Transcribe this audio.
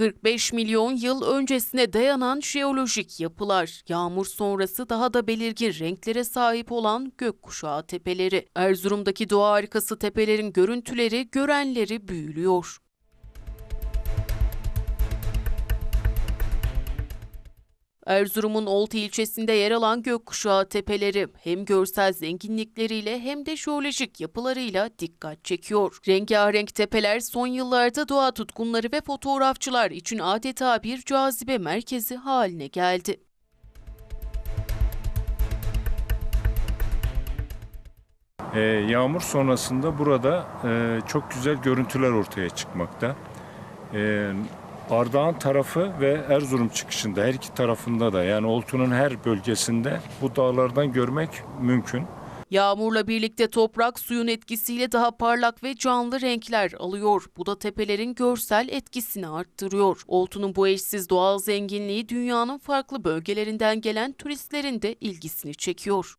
45 milyon yıl öncesine dayanan jeolojik yapılar, yağmur sonrası daha da belirgin renklere sahip olan gökkuşağı tepeleri. Erzurum'daki doğa harikası tepelerin görüntüleri görenleri büyülüyor. Erzurum'un Oltu ilçesinde yer alan gökkuşağı tepeleri hem görsel zenginlikleriyle hem de jeolojik yapılarıyla dikkat çekiyor. Rengarenk tepeler son yıllarda doğa tutkunları ve fotoğrafçılar için adeta bir cazibe merkezi haline geldi. Ee, yağmur sonrasında burada e, çok güzel görüntüler ortaya çıkmakta. Ee, Ardahan tarafı ve Erzurum çıkışında her iki tarafında da yani Oltu'nun her bölgesinde bu dağlardan görmek mümkün. Yağmurla birlikte toprak suyun etkisiyle daha parlak ve canlı renkler alıyor. Bu da tepelerin görsel etkisini arttırıyor. Oltu'nun bu eşsiz doğal zenginliği dünyanın farklı bölgelerinden gelen turistlerin de ilgisini çekiyor.